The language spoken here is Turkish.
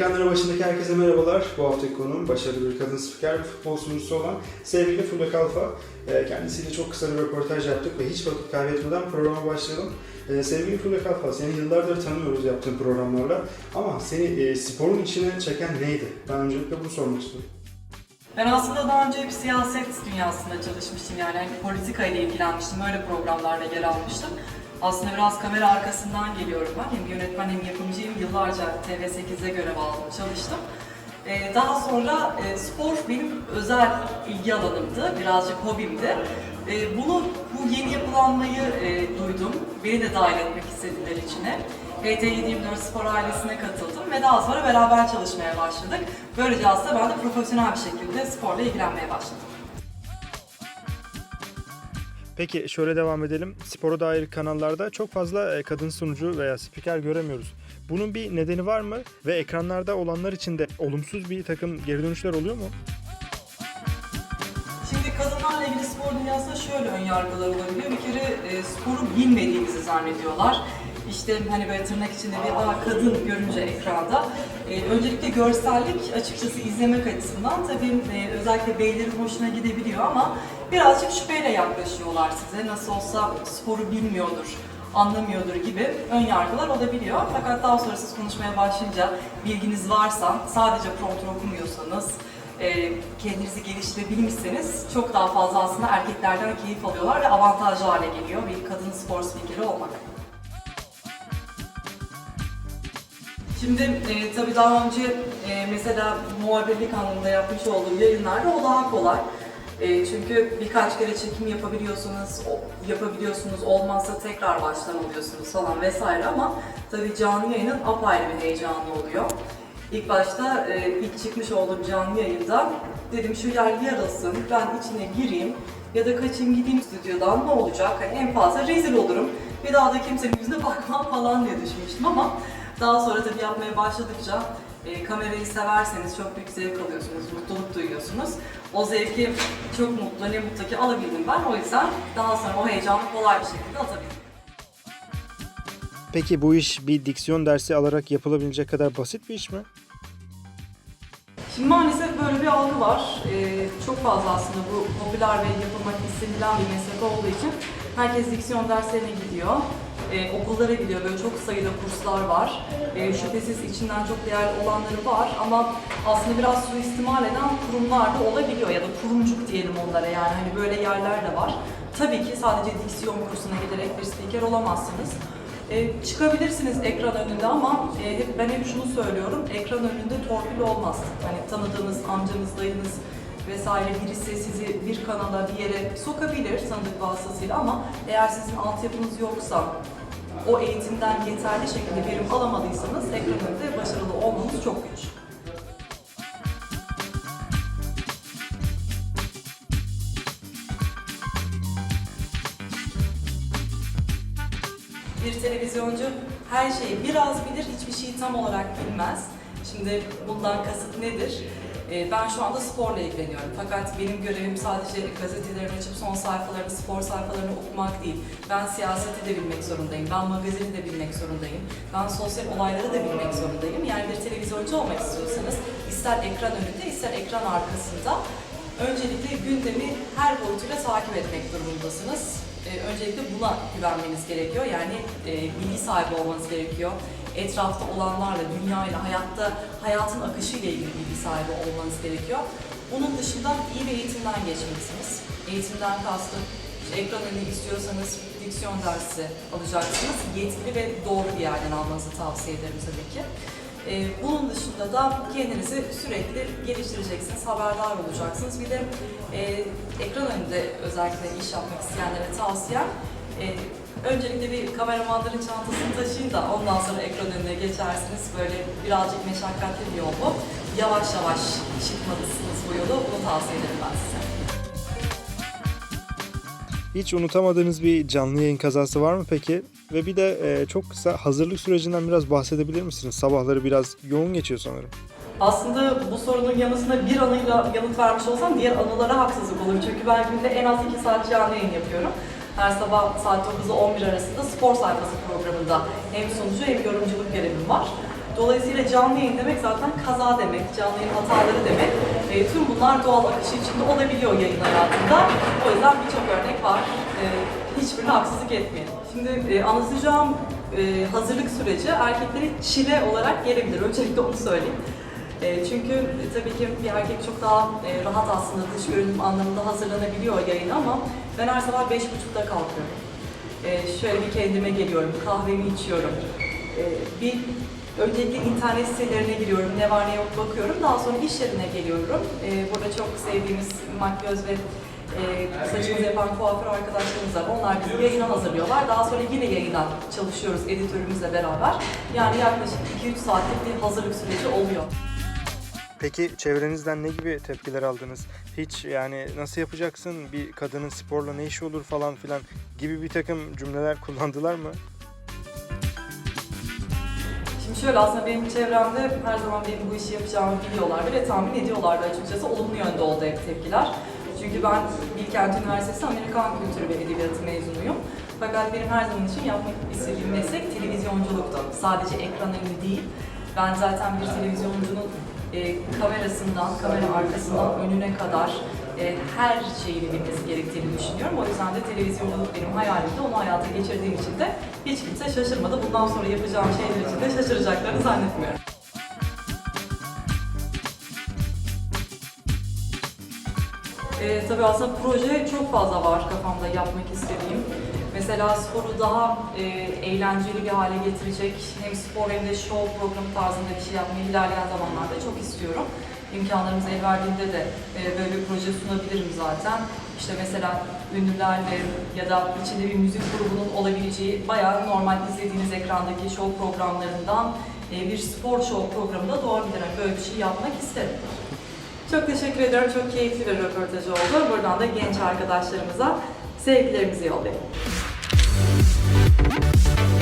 başındaki herkese merhabalar. Bu haftaki konuğum başarılı bir kadın spiker futbol sunucusu olan sevgili Fulya Kalfa. Ee, Kendisiyle çok kısa bir röportaj yaptık ve hiç vakit kaybetmeden programa başlayalım. Ee, Sevgili Fulya Kalfa, seni yıllardır tanıyoruz yaptığın programlarla ama seni e, sporun içine çeken neydi? Ben öncelikle bunu sormak istiyorum. Ben aslında daha önce hep siyaset dünyasında çalışmıştım yani hani politika ile ilgilenmiştim, öyle programlarda yer almıştım. Aslında biraz kamera arkasından geliyorum ben. Hem yönetmen hem yapımcıyım. Yıllarca TV8'de görev aldım, çalıştım. Ee, daha sonra e, spor benim özel ilgi alanımdı, birazcık hobimdi. Ee, bunu, bu yeni yapılanmayı e, duydum. Beni de dahil etmek istediler içine. HT724 Spor ailesine katıldım ve daha sonra beraber çalışmaya başladık. Böylece aslında ben de profesyonel bir şekilde sporla ilgilenmeye başladım. Peki şöyle devam edelim. Spora dair kanallarda çok fazla e, kadın sunucu veya spiker göremiyoruz. Bunun bir nedeni var mı? Ve ekranlarda olanlar için de olumsuz bir takım geri dönüşler oluyor mu? Şimdi kadınlarla ilgili spor dünyasında şöyle ön yargılar olabiliyor. Bir kere e, sporu bilmediğimizi zannediyorlar. İşte hani böyle tırnak içinde bir Aa, kadın görünce ekranda. E, öncelikle görsellik açıkçası izlemek açısından tabii e, özellikle beylerin hoşuna gidebiliyor ama birazcık şüpheyle yaklaşıyorlar size. Nasıl olsa sporu bilmiyordur anlamıyordur gibi ön yargılar olabiliyor. Fakat daha sonra siz konuşmaya başlayınca bilginiz varsa, sadece prompter okumuyorsanız, e, kendinizi geliştirebilmişseniz çok daha fazla aslında erkeklerden keyif alıyorlar ve avantajlı hale geliyor bir kadın spor spikeri olmak. Şimdi e, tabii daha önce e, mesela muhabirlik anlamında yapmış olduğum yayınlarda o daha kolay. E, çünkü birkaç kere çekim yapabiliyorsunuz, yapabiliyorsunuz, olmazsa tekrar baştan alıyorsunuz falan vesaire ama tabii canlı yayının apayrı bir heyecanı oluyor. İlk başta e, ilk çıkmış olduğum canlı yayında dedim şu yer yarılsın, ben içine gireyim ya da kaçayım gideyim stüdyodan ne olacak? Hani en fazla rezil olurum. Bir daha da kimsenin yüzüne bakmam falan diye düşünmüştüm ama daha sonra tabii yapmaya başladıkça e, kamerayı severseniz çok büyük zevk alıyorsunuz, mutluluk duyuyorsunuz. O zevki çok mutlu, ne mutlu ki alabildim ben. O yüzden daha sonra o heyecanı kolay bir şekilde atabildim. Peki bu iş bir diksiyon dersi alarak yapılabilecek kadar basit bir iş mi? Şimdi maalesef böyle bir algı var. Ee, çok fazla aslında bu popüler ve yapılmak istenilen bir meslek olduğu için herkes diksiyon derslerine gidiyor. Ee, okullara gidiyor, böyle çok sayıda kurslar var. Ee, şüphesiz içinden çok değerli olanları var ama aslında biraz suistimal eden kurumlar da olabiliyor ya da kurumcuk diyelim onlara yani hani böyle yerler de var. Tabii ki sadece diksiyon kursuna giderek bir spiker olamazsınız. E, çıkabilirsiniz ekran önünde ama e, hep, ben hep şunu söylüyorum, ekran önünde torpil olmaz. Hani tanıdığınız amcanız, dayınız vesaire birisi sizi bir kanala bir yere sokabilir tanıdık vasıtasıyla ama eğer sizin altyapınız yoksa, o eğitimden yeterli şekilde verim alamadıysanız ekran önünde başarılı olmanız çok güç. Bir televizyoncu her şeyi biraz bilir, hiçbir şeyi tam olarak bilmez. Şimdi bundan kasıt nedir? Ee, Ben şu anda sporla ilgileniyorum. Fakat benim görevim sadece gazetelerin açıp son sayfalarını, spor sayfalarını okumak değil. Ben siyaseti de bilmek zorundayım. Ben magazini de bilmek zorundayım. Ben sosyal olayları da bilmek zorundayım. Yani bir televizyoncu olmak istiyorsanız ister ekran önünde ister ekran arkasında öncelikle gündemi her boyutuyla takip etmek durumundasınız. Ee, öncelikle buna güvenmeniz gerekiyor. Yani e, bilgi sahibi olmanız gerekiyor. Etrafta olanlarla, dünyayla, hayatta, hayatın akışıyla ilgili bilgi sahibi olmanız gerekiyor. Bunun dışında iyi bir eğitimden geçmelisiniz. Eğitimden kastım, işte ekran önünde istiyorsanız diksiyon dersi alacaksınız. Yetkili ve doğru bir yerden almanızı tavsiye ederim tabii ki. Ee, bunun dışında da kendinizi sürekli geliştireceksiniz, haberdar olacaksınız. Bir de e, ekran önünde özellikle iş yapmak isteyenlere tavsiyem e, öncelikle bir kameramanların çantasını taşıyın da ondan sonra ekran önüne geçersiniz. Böyle birazcık meşakkatli bir yol bu. Yavaş yavaş çıkmalısınız bu yolu. Bunu tavsiye ederim ben size. Hiç unutamadığınız bir canlı yayın kazası var mı peki? Ve bir de e, çok kısa hazırlık sürecinden biraz bahsedebilir misiniz? Sabahları biraz yoğun geçiyor sanırım. Aslında bu sorunun yanısına bir anıyla yanıt vermiş olsam diğer anılara haksızlık olur. Çünkü ben günde en az 2 saat canlı yayın yapıyorum. Her sabah saat 9 ile 11 arasında spor sayfası programında hem sunucu hem yorumculuk görevim var. Dolayısıyla canlı yayın demek zaten kaza demek, canlı yayın hataları demek. E, tüm bunlar doğal akışı içinde olabiliyor yayın hayatında. O yüzden birçok örnek var. E, hiçbirine haksızlık etmeyin. Şimdi e, anlatacağım e, hazırlık süreci erkekleri çile olarak gelebilir. Öncelikle onu söyleyeyim. E, çünkü tabii ki bir erkek çok daha e, rahat aslında dış görünüm anlamında hazırlanabiliyor yayına ama ben her sabah beş buçukta kalkıyorum. E, şöyle bir kendime geliyorum, kahvemi içiyorum. E, bir öncelikle internet sitelerine giriyorum, ne var ne yok bakıyorum. Daha sonra iş yerine geliyorum. Burada çok sevdiğimiz makyöz ve e, saçımızı yapan kuaför arkadaşlarımız var. Onlar bizi yayına hazırlıyorlar. Daha sonra yine yayına çalışıyoruz editörümüzle beraber. Yani yaklaşık 2-3 saatlik bir hazırlık süreci oluyor. Peki çevrenizden ne gibi tepkiler aldınız? Hiç yani nasıl yapacaksın? Bir kadının sporla ne işi olur falan filan gibi bir takım cümleler kullandılar mı? Şimdi şöyle aslında benim çevremde her zaman benim bu işi yapacağımı biliyorlardı ve tahmin ediyorlardı açıkçası. Olumlu yönde oldu hep tepkiler. Çünkü ben Bilkent Üniversitesi Amerikan Kültürü ve Edebiyatı mezunuyum. Fakat benim her zaman için yapmak istediğim meslek televizyonculuktu. Sadece ekran önü değil. Ben zaten bir televizyoncunun e, kamerasından, kamera arkasından önüne kadar e, her şeyi bilmesi gerektiğini düşünüyorum. O yüzden de televizyonculuk benim hayalimdi. Onu hayata geçirdiğim için de hiç kimse şaşırmadı. Bundan sonra yapacağım şeyler için de şaşıracaklarını zannetmiyorum. Ee, tabii aslında proje çok fazla var kafamda yapmak istediğim. Mesela sporu daha e, eğlenceli bir hale getirecek hem spor hem de show programı tarzında bir şey yapmayı ilerleyen zamanlarda çok istiyorum. İmkanlarımız el verdiğinde de e, böyle bir proje sunabilirim zaten. İşte mesela ünlülerle ya da içinde bir müzik grubunun olabileceği bayağı normal izlediğiniz ekrandaki show programlarından e, bir spor show programında doğabilirim. Böyle bir şey yapmak isterim. Çok teşekkür ediyorum. Çok keyifli bir röportaj oldu. Buradan da genç arkadaşlarımıza sevgilerimizi yollayalım. Música